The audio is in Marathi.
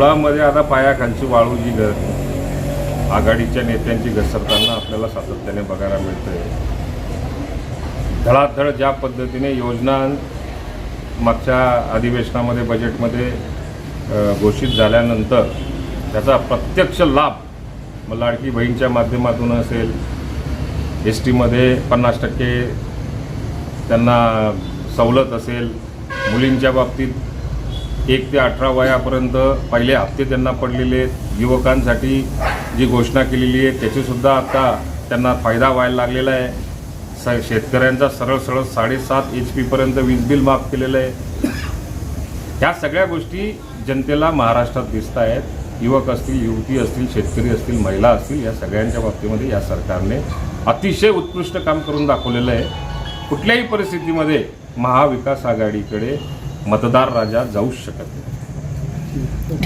मुळामध्ये आता पायाखालची वाळू जी ग आघाडीच्या नेत्यांची घसरताना आपल्याला सातत्याने बघायला मिळतंय. धडाधड ज्या पद्धतीने योजना मागच्या अधिवेशनामध्ये बजेटमध्ये घोषित झाल्यानंतर त्याचा प्रत्यक्ष लाभ मग लाडकी बहीणच्या माध्यमातून असेल एस टीमध्ये पन्नास टक्के त्यांना सवलत असेल मुलींच्या बाबतीत एक ते अठरा वयापर्यंत पहिले हप्ते त्यांना पडलेले आहेत. युवकांसाठी जी घोषणा केलेली आहे त्याचीसुद्धा आता त्यांना फायदा व्हायला लागलेला आहे. स शेतकऱ्यांचा सरळ सरळ साडेसात एच पीपर्यंत वीज बिल माफ केलेलं आहे. ह्या सगळ्या गोष्टी जनतेला महाराष्ट्रात दिसत आहेत. युवक असतील युवती असतील शेतकरी असतील महिला असतील या सगळ्यांच्या बाबतीमध्ये या सरकारने अतिशय उत्कृष्ट काम करून दाखवलेलं आहे. कुठल्याही परिस्थितीमध्ये महाविकास आघाडीकडे मतदार राजा जाऊच शकत नाही.